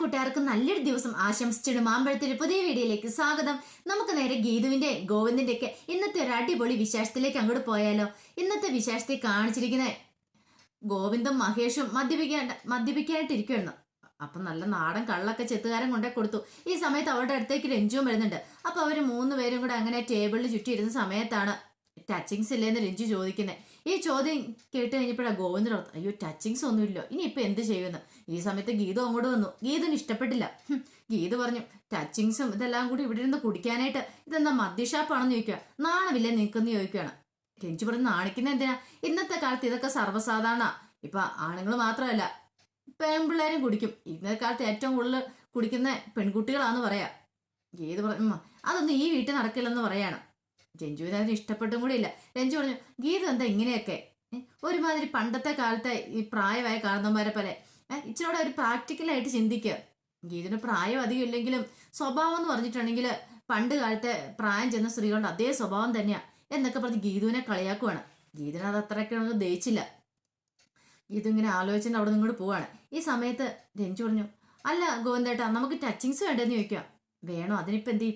കൂട്ടുകാർക്കും നല്ലൊരു ദിവസം ആശംസിച്ചിട്ട് മാമ്പഴത്തിന്റെ പുതിയ വീഡിയോയിലേക്ക് സ്വാഗതം. നമുക്ക് നേരെ ഗീതുവിന്റെ ഗോവിന്ദിന്റെ ഒക്കെ ഇന്നത്തെ ഒരു അടിപൊളി വിശേഷത്തിലേക്ക് അങ്ങോട്ട് പോയാലോ? ഇന്നത്തെ വിശേഷത്തിൽ കാണിച്ചിരിക്കുന്ന ഗോവിന്ദും മഹേഷും മദ്യപിക്കാൻ മദ്യപിക്കായിട്ടിരിക്കുന്നു അപ്പൊ നല്ല നാടൻ കള്ളൊക്കെ ചെത്തുകാരൻ കൊണ്ടേ കൊടുത്തു. ഈ സമയത്ത് അവരുടെ അടുത്തേക്ക് രഞ്ജുവും വരുന്നുണ്ട്. അപ്പൊ അവർ മൂന്ന് പേരും കൂടെ അങ്ങനെ ടേബിളിൽ ചുറ്റിയിരുന്ന സമയത്താണ് ടച്ചിങ്സ് ഇല്ലേന്ന് രഞ്ജു ചോദിക്കുന്നത് ഈ ചോദ്യം കേട്ട് കഴിഞ്ഞപ്പോഴാണ് ഗോവിന്ദൻ അയ്യോ ടച്ചിങ്സ് ഒന്നുമില്ല. ഇനി ഇപ്പൊ എന്ത് ചെയ്യുമെന്ന് ഈ സമയത്ത് ഗീതു അങ്ങോട്ട് വന്നു. ഗീതുന് ഇഷ്ടപ്പെട്ടില്ല. ഗീത പറഞ്ഞു ടച്ചിങ്സും ഇതെല്ലാം കൂടി ഇവിടെ ഇരുന്ന് കുടിക്കാനായിട്ട് ഇതെന്താ മദ്യഷാപ്പാണെന്ന് ചോദിക്കുക നാണമില്ലേ നിൽക്കുന്ന ചോദിക്കുകയാണ് രഞ്ജു പറഞ്ഞു നാണിക്കുന്ന എന്തിനാ? ഇന്നത്തെ കാലത്ത് ഇതൊക്കെ സർവസാധാരണ. ഇപ്പൊ ആണുങ്ങൾ മാത്രമല്ല പെൺപിള്ളേരും കുടിക്കും. ഇന്നത്തെ കാലത്ത് ഏറ്റവും കൂടുതൽ കുടിക്കുന്ന പെൺകുട്ടികളാന്ന് പറയാ. ഗീത പറഞ്ഞു "ഉമ്മ, അതൊന്നും ഈ വീട്ടിൽ നടക്കില്ലെന്ന് പറയാണ്. രഞ്ജുവിന് അതിന് ഇഷ്ടപ്പെട്ടും കൂടി ഇല്ല. രഞ്ജു പറഞ്ഞു ഗീത എന്താ ഇങ്ങനെയൊക്കെ? ഒരുമാതിരി പണ്ടത്തെ കാലത്തെ ഈ പ്രായമായ കാരണന്മാരെ പോലെ. ഏഹ് ഇച്ചിരൂടെ ഒരു പ്രാക്ടിക്കലായിട്ട് ചിന്തിക്കുക ഗീതിന് പ്രായം അധികം ഇല്ലെങ്കിലും സ്വഭാവം എന്ന് പറഞ്ഞിട്ടുണ്ടെങ്കിൽ പണ്ട് കാലത്തെ പ്രായം ചെന്ന സ്ത്രീകളുടെ അതേ സ്വഭാവം തന്നെയാണ് എന്നൊക്കെ പറഞ്ഞ് ഗീതുവിനെ കളിയാക്കുവാണ്. ഗീതിന് അത് അത്രയ്ക്കൊന്നും ദയിച്ചില്ല ഗീതു ഇങ്ങനെ ആലോചിച്ചിട്ട് അവിടെ നിങ്ങോട്ട് പോവാണ്. ഈ സമയത്ത് രഞ്ജു പറഞ്ഞു അല്ല ഗോവിന്ദേട്ടാ നമുക്ക് ടച്ചിങ്സ് വേണ്ടെന്ന് ചോദിക്കാം വേണോ? അതിനിപ്പോ എന്ത്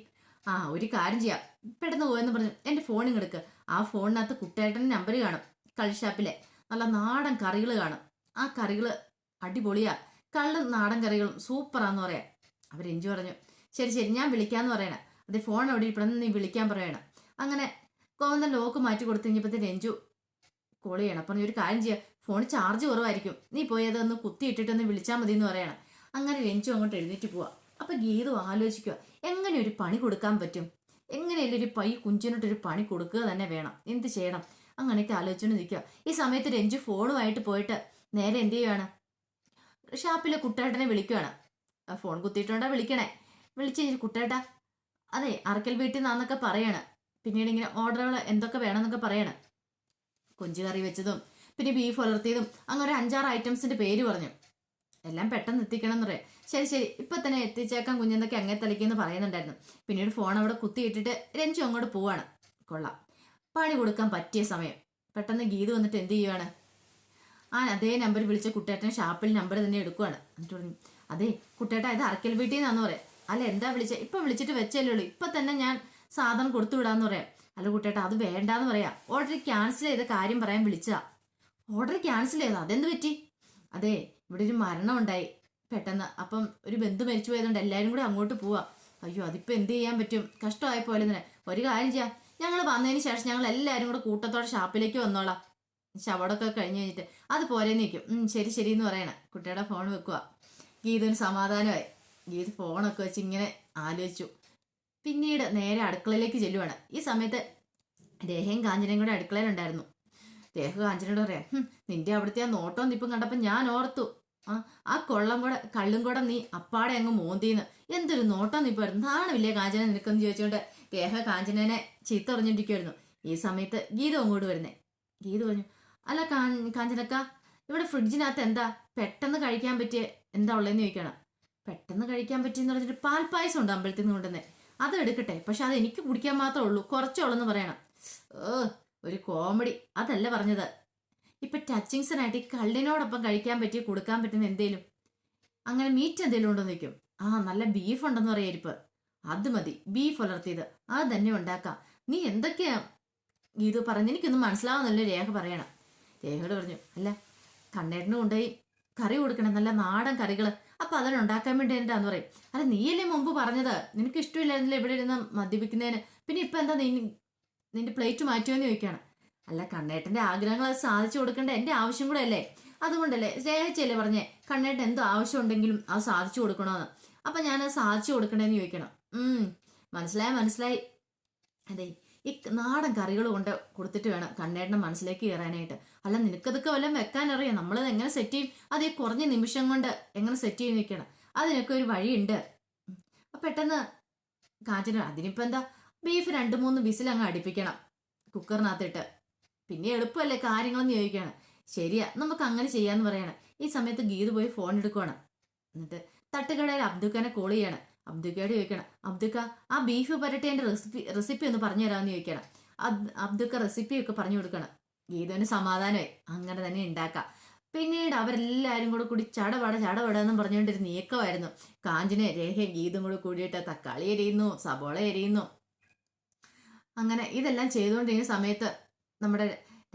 ആ ഒരു കാര്യം ചെയ്യാം. പെട്ടെന്ന് പോയെന്ന് പറഞ്ഞു. എന്റെ ഫോൺ ഇങ്ങെടുക്ക് ആ ഫോണിനകത്ത് കുട്ടേട്ടന്റെ നമ്പർ കാണും. കളിഷാപ്പിലെ നല്ല നാടൻ കറികൾ കാണും. ആ കറികൾ അടിപൊളിയാ. കള്ള് നാടൻ കറികളും സൂപ്പറാന്ന് പറയാം. അവർ എഞ്ചു പറഞ്ഞു. ശരി ശരി ഞാൻ വിളിക്കാന്ന് പറയണേ. അത് ഫോൺ അവിടെ ഇപ്പഴെന്ന് നീ വിളിക്കാൻ പറയണം. അങ്ങനെ കോമന്ത ലോക്ക് മാറ്റി കൊടുത്തു കഴിഞ്ഞപ്പോഴത്തെ രഞ്ജു കോൾ ചെയ്യണം. അപ്പം ഒരു കാര്യം ചെയ്യാം. ഫോൺ ചാർജ് കുറവായിരിക്കും. നീ പോയി അതൊന്ന് കുത്തി ഇട്ടിട്ടൊന്ന് വിളിച്ചാൽ മതി എന്ന് പറയണം. അങ്ങനെ രഞ്ജു അങ്ങോട്ട് എഴുന്നേറ്റ് പോവാ. അപ്പൊ ഗീതു ആലോചിക്കുക എങ്ങനെ ഒരു പണി കൊടുക്കാൻ പറ്റും? എങ്ങനെയല്ലേ ഒരു പൈ കുഞ്ചിനോട്ടൊരു പണി കൊടുക്കുക തന്നെ വേണം. എന്ത് ചെയ്യണം? അങ്ങനെയൊക്കെ ആലോചിച്ചുകൊണ്ട് നിൽക്കുക. ഈ സമയത്ത് രഞ്ജു ഫോണുമായിട്ട് പോയിട്ട് നേരെ എന്ത് ചെയ്യുകയാണ് ഷാപ്പിലെ കുട്ടേട്ടനെ വിളിക്കുകയാണ് ഫോൺ കുത്തിയിട്ടുണ്ടാ വിളിക്കണേ. വിളിച്ച് കുട്ടേട്ട കുട്ടേട്ടാ അതെ അറക്കൽ വീട്ടിൽ നിന്നാന്നൊക്കെ പറയാണ്. പിന്നീട് ഇങ്ങനെ ഓർഡറുകൾ എന്തൊക്കെ വേണമെന്നൊക്കെ പറയാണ്. കൊഞ്ച് കറി വെച്ചതും പിന്നെ ബീഫ് വളർത്തിയതും അങ്ങനെ ഒരു അഞ്ചാറ് ഐറ്റംസിന്റെ പേര് പറഞ്ഞു. എല്ലാം പെട്ടെന്ന് എത്തിക്കണം എന്ന് പറയാം. ശരി ശരി. ഇപ്പൊ തന്നെ എത്തിച്ചേക്കാൻ കുഞ്ഞെന്തൊക്കെ അങ്ങേ തലയ്ക്കെന്ന് പറയുന്നുണ്ടായിരുന്നു. പിന്നീട് ഫോൺ അവിടെ കുത്തിയിട്ടിട്ട് രഞ്ജു അങ്ങോട്ട് പോവാണ്. കൊള്ളാം. പണി കൊടുക്കാൻ പറ്റിയ സമയം. പെട്ടെന്ന് ഗീത് വന്നിട്ട് എന്ത് ചെയ്യുവാണ്? ആ അതേ നമ്പർ വിളിച്ച കുട്ടേട്ടൻ ഷാപ്പിൽ നമ്പർ തന്നെ എടുക്കുവാണ്. എന്നിട്ട് പറഞ്ഞു അതെ കുട്ടേട്ട ഇത് അറക്കൽ വീട്ടിൽ നിന്നാന്ന് പറയാം. അല്ല എന്താ വിളിച്ച? ഇപ്പൊ വിളിച്ചിട്ട് വെച്ചല്ലേ ഉള്ളൂ. ഇപ്പൊ തന്നെ ഞാൻ സാധനം കൊടുത്തു വിടാന്ന് പറയാം. അല്ല കുട്ടേട്ട അത് വേണ്ടാന്ന് പറയാം. ഓർഡർ ക്യാൻസൽ ചെയ്ത കാര്യം പറയാൻ വിളിച്ചതാ. ഓർഡർ ക്യാൻസൽ ചെയ്തോ അതെന്ത് പറ്റി? അതെ ഇവിടെ ഒരു മരണം ഉണ്ടായി പെട്ടെന്ന്. അപ്പം ഒരു ബന്ധു മരിച്ചു പോയതുകൊണ്ട് എല്ലാവരും കൂടെ അങ്ങോട്ട് പോവാ. അയ്യോ അതിപ്പോൾ എന്ത് ചെയ്യാൻ പറ്റും? കഷ്ടമായ പോലെ തന്നെ. ഒരു കാര്യം ചെയ്യാം. ഞങ്ങൾ വന്നതിന് ശേഷം ഞങ്ങൾ എല്ലാവരും കൂടെ കൂട്ടത്തോടെ ഷാപ്പിലേക്ക് വന്നോളാം. ശവടൊക്കെ കഴിഞ്ഞ് കഴിഞ്ഞിട്ട് അത് പോരേ നിൽക്കും ശരി ശരി എന്ന് പറയണം. കുട്ടിയുടെ ഫോൺ വെക്കുക ഗീതുവിന് സമാധാനമായി. ഗീത് ഫോണൊക്കെ വെച്ച് ഇങ്ങനെ ആലോചിച്ചു. പിന്നീട് നേരെ അടുക്കളയിലേക്ക് ചെല്ലുവാണ്. ഈ സമയത്ത് രേഹയും കാഞ്ചനയും കൂടെ അടുക്കളയിലുണ്ടായിരുന്നു. രേഹ കാഞ്ചനോട് പറയാം നിന്റെ അവിടുത്തെ ആ നോട്ടവും നിപ്പും കണ്ടപ്പോൾ ഞാൻ ഓർത്തു. ആ ആ കൊള്ളം കൂടെ കള്ളും കൂടെ നീ അപ്പാടെ അങ്ങ് മോന്തീന്ന്. എന്തൊരു നോട്ടം നീ പറഞ്ഞു നാണമില്ലേ കാഞ്ചന നിനക്കെന്ന് ചോദിച്ചുകൊണ്ട് കേഹ കാഞ്ചനനെ ചീത്ത പറഞ്ഞിരിക്കുമായിരുന്നു ഈ സമയത്ത് ഗീത അങ്ങോട്ട് വരുന്നേ. ഗീത പറഞ്ഞു അല്ല കാ കാഞ്ചനക്ക ഇവിടെ ഫ്രിഡ്ജിനകത്ത് എന്താ? പെട്ടെന്ന് കഴിക്കാൻ പറ്റിയ എന്താ ഉള്ളതെന്ന് ചോദിക്കണം. പെട്ടെന്ന് കഴിക്കാൻ പറ്റിയെന്ന് പറഞ്ഞിട്ട് പാൽപ്പായസം ഉണ്ട് അമ്പലത്തിൽ നിന്ന് കൊണ്ടുവന്നേ? അത് എടുക്കട്ടെ. പക്ഷെ അത് എനിക്ക് കുടിക്കാൻ മാത്രമേ ഉള്ളൂ. കുറച്ചേ ഉള്ളെന്ന് പറയണം. ഓ ഒരു കോമഡി. അതല്ല പറഞ്ഞത്. ഇപ്പൊ ടച്ചിങ്സിനായിട്ട് ഈ കള്ളിനോടൊപ്പം കഴിക്കാൻ പറ്റി കൊടുക്കാൻ പറ്റുന്ന എന്തേലും? അങ്ങനെ മീറ്റ് എന്തേലും ഉണ്ടോ നിൽക്കും ആ നല്ല ബീഫ് ഉണ്ടെന്ന് പറയാ ഇരിപ്പ്. അത് മതി. ബീഫ് വളർത്തിയത് അത് തന്നെ ഉണ്ടാക്കാം. നീ എന്തൊക്കെയാ ഇത് പറഞ്ഞു എനിക്കൊന്നും മനസ്സിലാവുന്നില്ല. രേഖ പറയണം. രേഖയോട് പറഞ്ഞു അല്ല കണ്ണേട്ടന് കൊണ്ടുപോയി കറി കൊടുക്കണം. നല്ല നാടൻ കറികൾ. അപ്പൊ അതെല്ലാം ഉണ്ടാക്കാൻ വേണ്ടി എന്താന്ന് പറയും. അല്ല നീയല്ലേ മുമ്പ് പറഞ്ഞത്? നിനക്ക് ഇഷ്ടമില്ലായിരുന്നില്ല ഇവിടെ ഇരുന്ന് മദ്യപിക്കുന്നതിന്? പിന്നെ ഇപ്പൊ എന്താ നീ നിന്റെ പ്ലേറ്റ് മാറ്റുമെന്ന് ചോദിക്കുകയാണ് അല്ല കണ്ണേട്ടന്റെ ആഗ്രഹങ്ങൾ അത് സാധിച്ചു കൊടുക്കേണ്ട? എന്റെ ആവശ്യം കൂടെ അല്ലേ അതുകൊണ്ടല്ലേ സ്നേഹിച്ചല്ലേ പറഞ്ഞേ? കണ്ണേട്ടൻ എന്തോ ആവശ്യം ഉണ്ടെങ്കിലും അത് സാധിച്ചു കൊടുക്കണമെന്ന് അപ്പൊ ഞാൻ അത് സാധിച്ചു കൊടുക്കണേന്ന് ചോദിക്കണം. ഉം മനസ്സിലായ? മനസ്സിലായി. അതെ ഈ നാടൻ കറികൾ കൊണ്ട് കൊടുത്തിട്ട് വേണം കണ്ണേട്ടനെ മനസ്സിലേക്ക് കയറാനായിട്ട്. അല്ല നിനക്കതൊക്കെ വല്ലതും വെക്കാൻ അറിയാം നമ്മളത് എങ്ങനെ സെറ്റ് ചെയ്യും? അത് ഈ കുറഞ്ഞ നിമിഷം കൊണ്ട് എങ്ങനെ സെറ്റ് ചെയ്ത് നിൽക്കണം അതിനൊക്കെ ഒരു വഴിയുണ്ട്. പെട്ടെന്ന് കാഞ്ചന അതിനിപ്പോ എന്താ? ബീഫ് രണ്ട് മൂന്ന് വിസിൽ അങ്ങ് അടുപ്പിക്കണം. കുക്കറിനകത്തിട്ട്. പിന്നെ എളുപ്പമല്ലേ കാര്യങ്ങളെന്ന് ചോദിക്കുകയാണ് ശരിയാ നമുക്ക് അങ്ങനെ ചെയ്യാന്ന് പറയണം. ഈ സമയത്ത് ഗീത് പോയി ഫോൺ എടുക്കുവാണ്. എന്നിട്ട് തട്ടുകടയിൽ അബ്ദുഖാനെ കോൾ ചെയ്യണം. അബ്ദുക്കയോട് ചോദിക്കണം അബ്ദുക്ക ആ ബീഫ് പരട്ടേന്റെ റെസിപ്പി റെസിപ്പി ഒന്ന് പറഞ്ഞു തരാമെന്ന് ചോദിക്കണം. അബ്- അബ്ദുക്ക റെസിപ്പി ഒക്കെ പറഞ്ഞു കൊടുക്കണം. ഗീതുവിന് സമാധാനമായി അങ്ങനെ തന്നെ ഉണ്ടാക്കാം. പിന്നീട് അവരെല്ലാവരും കൂടെ കൂടി ചടപട ചടപട എന്നും പറഞ്ഞുകൊണ്ടൊരു നീക്കമായിരുന്നു. കാഞ്ചിനെ രേഖ ഗീതും കൂടെ കൂടിയിട്ട് തക്കാളി എരിയുന്നു സബോള എരിയുന്നു അങ്ങനെ ഇതെല്ലാം ചെയ്തുകൊണ്ടിരിക്കുന്ന സമയത്ത് നമ്മുടെ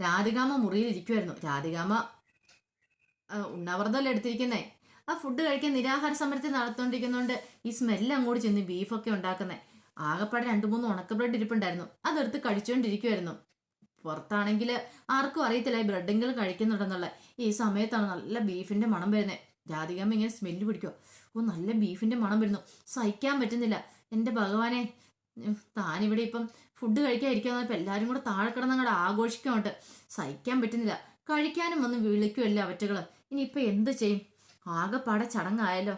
രാധികാമ്മ മുറിയിൽ ഇരിക്കുമായിരുന്നു രാധികാമ്മ ആ, എടുത്തിരിക്കുന്നേ. ആ ഫുഡ് കഴിക്കാൻ നിരാഹാര സമരത്തിൽ നടത്തുകൊണ്ടിരിക്കുന്നതുകൊണ്ട് ഈ സ്മെല്ല് അങ്ങോട്ട് ചെന്ന് ബീഫൊക്കെ ഉണ്ടാക്കുന്നേ. ആകെപ്പാടെ രണ്ട് മൂന്ന് ഉണക്ക ബ്രെഡ് ഇരിപ്പുണ്ടായിരുന്നു. അതെടുത്ത് കഴിച്ചുകൊണ്ടിരിക്കുമായിരുന്നു പുറത്താണെങ്കിൽ ആർക്കും അറിയത്തില്ല ഈ ബ്രെഡെങ്കിലും കഴിക്കുന്നുണ്ടെന്നുള്ള. ഈ സമയത്താണ് നല്ല ബീഫിന്റെ മണം വരുന്നത് രാധികാമ ഇങ്ങനെ സ്മെല്ല് പിടിക്കുക ഓ നല്ല ബീഫിന്റെ മണം വരുന്നു. സഹിക്കാൻ പറ്റുന്നില്ല. എന്റെ ഭഗവാനെ താനിവിടെ ഇപ്പം ഫുഡ് കഴിക്കാൻ ഇപ്പൊ എല്ലാരും കൂടെ താഴെ കിടന്ന് അങ്ങോട്ട് ആഘോഷിക്കുന്നുണ്ട് സഹിക്കാൻ പറ്റുന്നില്ല. കഴിക്കാനും വന്ന് വിളിക്കുമല്ലേ അവറ്റകൾ. ഇനിയിപ്പോൾ എന്ത് ചെയ്യും? ആകെപ്പാടെ ചടങ്ങായല്ലോ.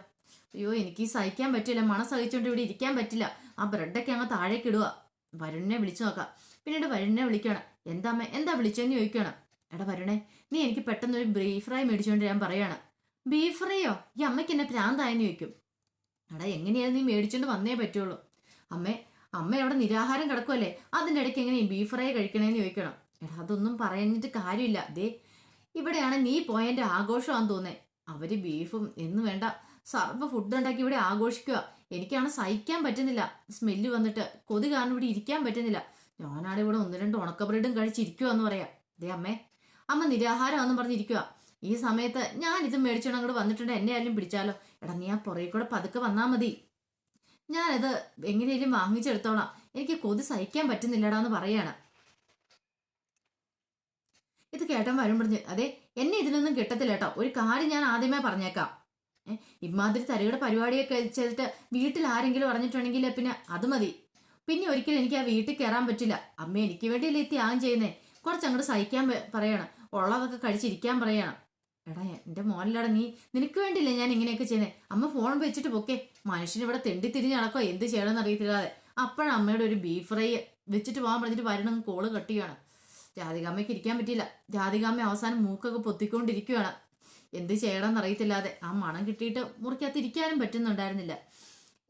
അയ്യോ എനിക്ക് സഹിക്കാൻ പറ്റില്ല. മണം സഹിച്ചുകൊണ്ട് ഇവിടെ ഇരിക്കാൻ പറ്റില്ല. ആ ബ്രെഡൊക്കെ അങ്ങ് താഴേക്ക് ഇടുക. വരുണിനെ വിളിച്ചു നോക്കാം. പിന്നീട് വരുണിനെ വിളിക്കണം എന്താ അമ്മ? എന്താ വിളിച്ചെന്ന് ചോദിക്കണം എടാ വരുണേ നീ എനിക്ക് പെട്ടെന്ന് ഒരു ബീഫ് ഫ്രൈ മേടിച്ചുകൊണ്ട് ഞാൻ പറയാണ് ബീഫ് ഫ്രൈയോ ഈ അമ്മയ്ക്ക് എന്നെ പ്രാന്തായെന്ന് ചോദിക്കും. എടാ എങ്ങനെയായാലും നീ മേടിച്ചോണ്ട് വന്നേ പറ്റുള്ളൂ. അമ്മേ അമ്മ അവിടെ നിരാഹാരം കിടക്കുമല്ലേ അതിന്റെ ഇടയ്ക്ക് എങ്ങനെയും ബീഫ് ഫ്രൈ കഴിക്കണേന്ന് ചോദിക്കണം. എടാ അതൊന്നും പറഞ്ഞിട്ട് കാര്യമില്ല. ദേ ഇവിടെയാണ് നീ പോയതിന്റെ ആഘോഷമാണെന്ന് തോന്നേ. അവർ ബീഫും എന്ന് വേണ്ട. സർവ ഫുഡ് ഉണ്ടാക്കി ഇവിടെ ആഘോഷിക്കുക. എനിക്കാണ് സഹിക്കാൻ പറ്റുന്നില്ല. സ്മെല്ല് വന്നിട്ട് കൊതി കാരണം ഇവിടെ ഇരിക്കാൻ പറ്റുന്നില്ല. ഞാനാണ് ഇവിടെ ഒന്ന് രണ്ട് ഉണക്ക ബ്രെഡും കഴിച്ചിരിക്കുക എന്ന് പറയാം. ദേ അമ്മേ അമ്മ നിരാഹാരമാണെന്ന് പറഞ്ഞിരിക്കുക ഈ സമയത്ത് ഞാൻ ഇത് മേടിച്ചോണ്ട് അങ്ങോട്ട് വന്നിട്ടുണ്ട്. എന്നെ ആരും പിടിച്ചാലോ? എടാ നീ ആ പുറകെ കൂടെ പതുക്കെ വന്നാൽ മതി. ഞാനത് എങ്ങനെയും വാങ്ങിച്ചെടുത്തോളാം. എനിക്ക് കൊതി സഹിക്കാൻ പറ്റുന്നില്ലടാ എന്ന് പറയാണ്. ഇത് കേട്ടൻ വരും പറഞ്ഞു അതെ എന്നെ ഇതിനൊന്നും കിട്ടത്തില്ല കേട്ടോ ഒരു കാര്യം ഞാൻ ആദ്യമേ പറഞ്ഞേക്കാം. ഇമാതിരി തരയുടെ പരിപാടിയൊക്കെ ചെയ്തിട്ട് വീട്ടിൽ ആരെങ്കിലും പറഞ്ഞിട്ടുണ്ടെങ്കിൽ പിന്നെ അത് മതി. പിന്നെ ഒരിക്കലും എനിക്ക് ആ വീട്ടിൽ കയറാൻ പറ്റില്ല. അമ്മ എനിക്ക് വേണ്ടിയല്ലേ ഈ ത്യാഗം ചെയ്യുന്നേ? കുറച്ച് അങ്ങോട്ട് സഹിക്കാൻ പറയണം. ഉള്ളതൊക്കെ കഴിച്ചിരിക്കാൻ പറയണം. എടാ എന്റെ മോനിലടാ നീ നിനക്ക് വേണ്ടിയില്ലേ ഞാൻ ഇങ്ങനെയൊക്കെ ചെയ്യുന്നത് അമ്മ ഫോൺ വെച്ചിട്ട് പൊക്കെ മനുഷ്യന് ഇവിടെ തെണ്ടി തിരിഞ്ഞ് നടക്കോ എന്ത് ചെയ്യണമെന്ന് അറിയത്തില്ലാതെ. അപ്പോഴാണ് അമ്മയുടെ ഒരു ബീഫ് ഫ്രൈ വെച്ചിട്ട് പോകാൻ പറഞ്ഞിട്ട് വരണം കോൾ കട്ടിയാണ് രാധികാമ്മയ്ക്ക് ഇരിക്കാൻ പറ്റിയില്ല. രാധികാമ്മ അവസാനം മൂക്കൊക്കെ പൊത്തിക്കൊണ്ടിരിക്കുകയാണ് എന്ത് ചെയ്യണമെന്ന് അറിയത്തില്ലാതെ. ആ മണം കിട്ടിയിട്ട് മുറിക്കകത്ത് ഇരിക്കാനും പറ്റുന്നുണ്ടായിരുന്നില്ല.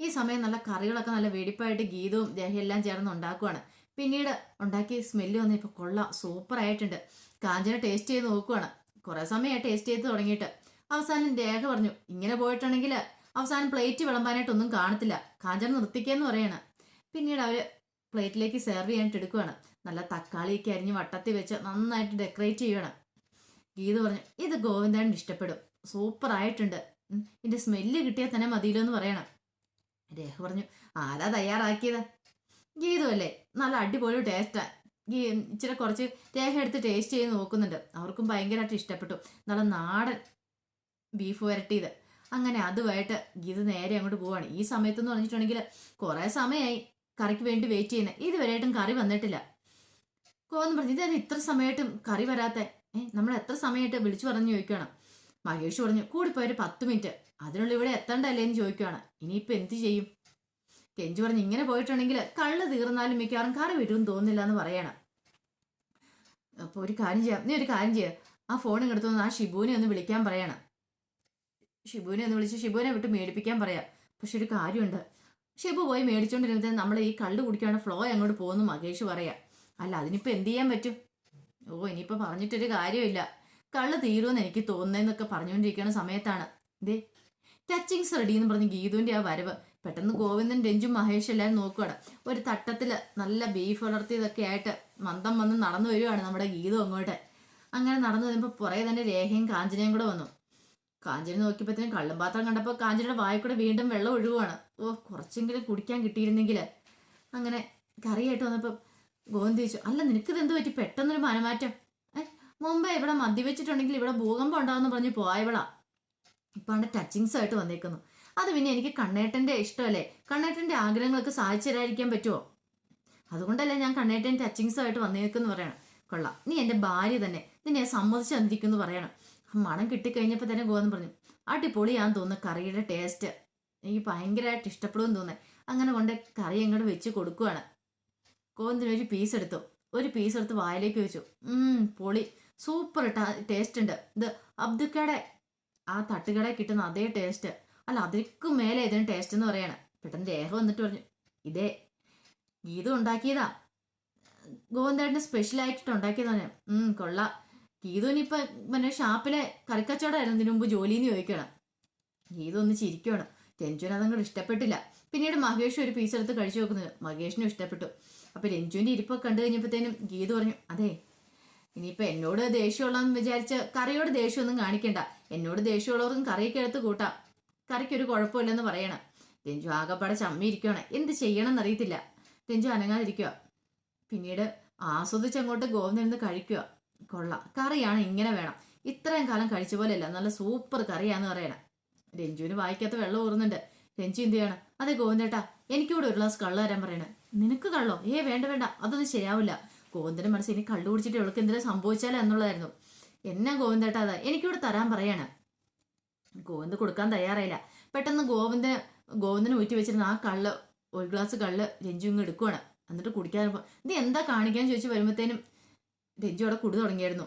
ഈ സമയം നല്ല കറികളൊക്കെ നല്ല വെടിപ്പായിട്ട് ഗീതവും എല്ലാം ചേർന്ന് ഉണ്ടാക്കുവാണ്. പിന്നീട് ഉണ്ടാക്കി സ്മെല്ല് വന്നിപ്പോൾ കൊള്ളാം സൂപ്പർ ആയിട്ടുണ്ട്. കാഞ്ചന ടേസ്റ്റ് ചെയ്ത് നോക്കുവാണ്. കുറേ സമയമായി ടേസ്റ്റ് ചെയ്ത് തുടങ്ങിയിട്ട്. അവസാനം രേഖ പറഞ്ഞു ഇങ്ങനെ പോയിട്ടുണ്ടെങ്കിൽ അവസാനം പ്ലേറ്റ് വിളമ്പാനായിട്ടൊന്നും കാണത്തില്ല. കാഞ്ചന നിർത്തിക്കെന്ന് പറയാണ്. പിന്നീട് അവർ പ്ലേറ്റിലേക്ക് സെർവ് ചെയ്യാനായിട്ട് എടുക്കുവാണ്. നല്ല തക്കാളിയൊക്കെ അരിഞ്ഞ് വട്ടത്തിൽ വെച്ച് നന്നായിട്ട് ഡെക്കറേറ്റ് ചെയ്യണം ഗീത് പറഞ്ഞു ഇത് ഗോവിന്ദൻ ഇഷ്ടപ്പെടും. സൂപ്പർ ആയിട്ടുണ്ട്. ഇതിന്റെ സ്മെല്ല് കിട്ടിയാൽ തന്നെ മതിയല്ലോ എന്ന് പറയണം. രേഖ പറഞ്ഞു ആരാ തയ്യാറാക്കിയത്. ഗീതു അല്ലേ നല്ല അടിപൊളി ടേസ്റ്റാ ഗീ ഇച്ചിരി കുറച്ച് തേങ്ങ എടുത്ത് ടേസ്റ്റ് ചെയ്ത് നോക്കുന്നുണ്ട്. അവർക്കും ഭയങ്കരമായിട്ട് ഇഷ്ടപ്പെട്ടു. നല്ല നാടൻ ബീഫ് വരട്ടിയത്. അങ്ങനെ അതുമായിട്ട് ഗീത നേരെ അങ്ങോട്ട് പോവാണ്. ഈ സമയത്തെന്ന് പറഞ്ഞിട്ടുണ്ടെങ്കിൽ കുറേ സമയമായി കറിക്ക് വേണ്ടി വെയിറ്റ് ചെയ്യുന്നത് ഇതുവരെയായിട്ടും കറി വന്നിട്ടില്ല. കോന്ന് പറഞ്ഞു ഇതായത് ഇത്ര സമയമായിട്ടും കറി വരാത്ത? നമ്മൾ എത്ര സമയമായിട്ട് വിളിച്ചു പറഞ്ഞു ചോദിക്കണം മഹേഷ് പറഞ്ഞു കൂടിപ്പോയൊരു പത്ത് മിനിറ്റ് അതിനുള്ളിൽ ഇവിടെ എത്തണ്ടല്ലേ എന്ന് ചോദിക്കുകയാണ് ഇനിയിപ്പോൾ എന്ത് ചെയ്യും? കെഞ്ചു പറഞ്ഞ് ഇങ്ങനെ പോയിട്ടുണ്ടെങ്കിൽ കള്ള് തീർന്നാലും മിക്കവാറും കറി വരുമെന്ന് തോന്നുന്നില്ല എന്ന് പറയണം. അപ്പോൾ ഒരു കാര്യം ചെയ്യാം നീ ഒരു കാര്യം ചെയ്യാം. ആ ഫോൺ എടുത്തു ആ ഷിബുവിനെ ഒന്ന് വിളിക്കാൻ പറയണം. ഷിബുവിനെ ഒന്ന് വിളിച്ച് ഷിബുവിനെ വിട്ട് മേടിപ്പിക്കാൻ പറയാം. പക്ഷെ ഒരു കാര്യമുണ്ട്. ഷിബു പോയി മേടിച്ചോണ്ടിരുന്നത് നമ്മൾ ഈ കള്ള് കുടിക്കാണ് ഫ്ലോ അങ്ങോട്ട് പോകുന്നു മഹേഷ് പറയാം. അല്ല അതിനിപ്പോ എന്ത് ചെയ്യാൻ പറ്റും? ഓ ഇനിയിപ്പോൾ പറഞ്ഞിട്ടൊരു കാര്യമില്ല. കള്ള് തീരുമെന്ന് എനിക്ക് തോന്നുന്നതെന്നൊക്കെ പറഞ്ഞുകൊണ്ടിരിക്കുന്ന സമയത്താണ്. ഇതേ ടച്ചിങ്സ് റെഡി എന്ന് പറഞ്ഞ് ഗീതുവിന്റെ ആ വരവ്. പെട്ടെന്ന് ഗോവിന്ദൻ രഞ്ജും മഹേഷ് എല്ലാവരും നോക്കുകയാണ് ഒരു തട്ടത്തിൽ നല്ല ബീഫ് വളർത്തിയതൊക്കെ ആയിട്ട് മന്ദം വന്ന് നടന്നു വരുവാണ് നമ്മുടെ ഗീതം അങ്ങോട്ട്. അങ്ങനെ നടന്നു വരുമ്പോൾ പുറകെ തന്നെ രേഖയും കാഞ്ചനയും കൂടെ വന്നു. കാഞ്ചന നോക്കിയപ്പോഴത്തേനും കള്ളും പാത്രം കണ്ടപ്പോൾ കാഞ്ചനയുടെ വായിൽ കൂടെ വീണ്ടും വെള്ളം ഒഴുകുവാണ്. ഓ കുറച്ചെങ്കിലും കുടിക്കാൻ കിട്ടിയിരുന്നെങ്കിൽ അങ്ങനെ കറിയായിട്ട് വന്നപ്പോൾ ഗോവിന്ദ് ചോദിച്ചു അല്ല നിനക്കിത് എന്ത് പറ്റി? പെട്ടെന്നൊരു മനമാറ്റം. മുമ്പേ ഇവിടെ മദ്യവെച്ചിട്ടുണ്ടെങ്കിൽ ഇവിടെ ഭൂകമ്പം ഉണ്ടാകുമെന്ന് പറഞ്ഞ് പോയവളാ. ഇപ്പം അവിടെ ടച്ചിങ്സ് ആയിട്ട് വന്നേക്കുന്നു. അത് പിന്നെ എനിക്ക് കണ്ണേട്ടന്റെ ഇഷ്ടമല്ലേ? കണ്ണേട്ടന്റെ ആഗ്രഹങ്ങൾക്ക് സാധിച്ചു പറ്റുമോ അതുകൊണ്ടല്ലേ ഞാൻ കണ്ണേട്ടൻ ടച്ചിങ്സ് ആയിട്ട് വന്നേക്കെന്ന് പറയണം. കൊള്ളാം. നീ എന്റെ ഭാര്യ തന്നെ. നിന്നെ സമ്മതിച്ചു തന്നിരിക്കുന്നു പറയണം. മണം കിട്ടിക്കഴിഞ്ഞപ്പോൾ തന്നെ ഗോവെന്ന് പറഞ്ഞു അടിപൊളിയാന്ന് തോന്നുന്നു കറിയുടെ ടേസ്റ്റ് എനിക്ക് ഭയങ്കരമായിട്ട് ഇഷ്ടപ്പെടുമെന്ന് തോന്നുന്നത് അങ്ങനെ കൊണ്ട് കറി അങ്ങോട്ട് വെച്ച് കൊടുക്കുവാണ്. ഗോവിന്ദന് ഒരു പീസ് എടുത്തു. ഒരു പീസ് എടുത്ത് വായിലേക്ക് വെച്ചു. പൊളി. സൂപ്പർ ടേസ്റ്റ് ഉണ്ട്. ഇത് അബ്ദുക്കയുടെ ആ തട്ടുകടയിൽ കിട്ടുന്ന അതേ ടേസ്റ്റ് അല്ല അതിൽക്കും മേലെ ഇതിന് ടേസ്റ്റ് എന്ന് പറയാണ്. പെട്ടെന്ന് രേഖ വന്നിട്ട് പറഞ്ഞു ഇതേ ഗീത ഉണ്ടാക്കിയതാ. ഗോവിന്ദേട്ടന് സ്പെഷ്യൽ ആയിട്ട് ഉണ്ടാക്കിയതാ ഞാൻ. ഉം കൊള്ളാം. ഗീതുവിനിപ്പൊ മറ്റേ ഷാപ്പിലെ കറിക്കച്ചവടമായിരുന്നു ഇതിനു മുമ്പ് ജോലിന്ന് ചോദിക്കണം ഗീതു ഒന്ന് ചിരിക്കണം രഞ്ജുവിന് അതങ്ങോട്ട് ഇഷ്ടപ്പെട്ടില്ല. പിന്നീട് മഹേഷ് ഒരു പീസ് എടുത്ത് കഴിച്ചു നോക്കുന്നത് മഹേഷിനും ഇഷ്ടപ്പെട്ടു. അപ്പൊ രഞ്ജുവിന്റെ ഇരിപ്പൊക്കെ കണ്ടു കഴിഞ്ഞപ്പോഴത്തേനും ഗീതു പറഞ്ഞു അതെ ഇനിയിപ്പൊ എന്നോട് ദേഷ്യമുള്ളതെന്ന് വിചാരിച്ച കറിയോട് ദേഷ്യമൊന്നും കാണിക്കണ്ട. എന്നോട് ദേഷ്യമുള്ളവർക്കും കറിയൊക്കെ എടുത്ത് കൂട്ടാം. കറിക്കൊരു കുഴപ്പമില്ലെന്ന് പറയണം. രഞ്ജു ആകപ്പാടെ ചമ്മി ഇരിക്കുകയാണ് എന്ത് ചെയ്യണം എന്നറിയത്തില്ല രഞ്ജു അനങ്ങാതിരിക്കുക പിന്നീട് ആസ്വദിച്ച് അങ്ങോട്ട് ഗോവിന്ദൻ കഴിക്കുക കൊള്ളാം. കറിയാണ് ഇങ്ങനെ വേണം. ഇത്രയും കാലം കഴിച്ച പോലെയല്ല. നല്ല സൂപ്പർ കറിയാന്ന് പറയണം. രഞ്ജുവിന് വായിക്കാത്ത വെള്ളം ഊറുന്നുണ്ട്. രഞ്ജു എന്ത് ചെയ്യണം? അതെ ഗോവിന്ദേട്ടാ എനിക്കൂടെ ഒരു ഗ്ലാസ് കള്ള് തരാൻ പറയണേ. നിനക്ക് കള്ളോ? ഏ വേണ്ട വേണ്ട. അതൊന്നും ശരിയാവില്ല. ഗോവിന്ദന്റെ മനസ്സിൽ ഇനി കള്ളു കുടിച്ചിട്ട് ഇവൾക്ക് എന്തിനാ സംഭവിച്ചാലോ എന്നുള്ളതായിരുന്നു. എന്നാ ഗോവിന്ദേട്ടാ അതാ? എനിക്കിവിടെ തരാൻ പറയാണ്. ഗോവിന്ദ് കൊടുക്കാൻ തയ്യാറായില്ല. പെട്ടെന്ന് ഗോവിന്ദ് ഗോവിന്ദന് ഊറ്റി വെച്ചിരുന്ന ആ കള്ള് ഒരു ഗ്ലാസ് കള്ള് രഞ്ജു ഇങ്ങ് എടുക്കുവാണ്. എന്നിട്ട് കുടിക്കാൻ ഇത് എന്താ കാണിക്കാൻ ചോദിച്ചു വരുമ്പോഴത്തേനും രഞ്ജു അവിടെ കുടി തുടങ്ങിയായിരുന്നു.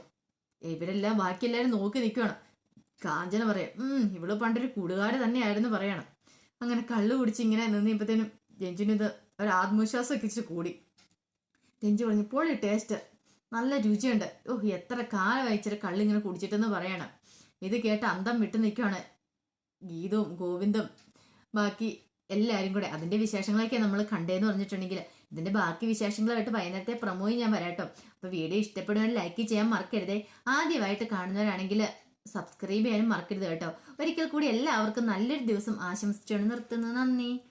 ഇവരെല്ലാം ബാക്കിയെല്ലാവരും നോക്കി നിൽക്കുകയാണ് കാഞ്ചന പറയാം ഇവൾ പണ്ടൊരു കൂടുകാര് തന്നെയായിരുന്നു പറയണം. അങ്ങനെ കള്ള് കുടിച്ച് ഇങ്ങനെ നിന്നിപ്പത്തേനും രഞ്ജുവിന് ഇത് ഒരു ആത്മവിശ്വാസം ഒക്കെ കൂടി. രഞ്ജു പറഞ്ഞു പൊളി ടേസ്റ്റ്. നല്ല രുചിയുണ്ട്. ഓഹ് എത്ര കാലം അയച്ചിട്ട് കള്ളിങ്ങനെ കുടിച്ചിട്ടെന്ന് പറയണം. ഇത് കേട്ട് അന്തം വിട്ടു നിൽക്കുകയാണ് ഗീതവും ഗോവിന്ദും. ബാക്കി എല്ലാവരും കൂടെ അതിന്റെ വിശേഷങ്ങളൊക്കെ നമ്മൾ കണ്ടേന്ന് പറഞ്ഞിട്ടുണ്ടെങ്കിൽ ഇതിന്റെ ബാക്കി വിശേഷങ്ങളായിട്ട് വൈകുന്നേരത്തെ പ്രമോയും ഞാൻ വരാട്ടോ അപ്പൊ വീഡിയോ ഇഷ്ടപ്പെടുന്നവർ ലൈക്ക് ചെയ്യാൻ മറക്കരുതേ. ആദ്യമായിട്ട് കാണുന്നവരാണെങ്കിൽ സബ്സ്ക്രൈബ് ചെയ്യാനും മറക്കരുത് കേട്ടോ. ഒരിക്കൽ കൂടി എല്ലാവർക്കും നല്ലൊരു ദിവസം ആശംസിച്ചുകൊണ്ട് നിർത്തുന്നു. നന്ദി.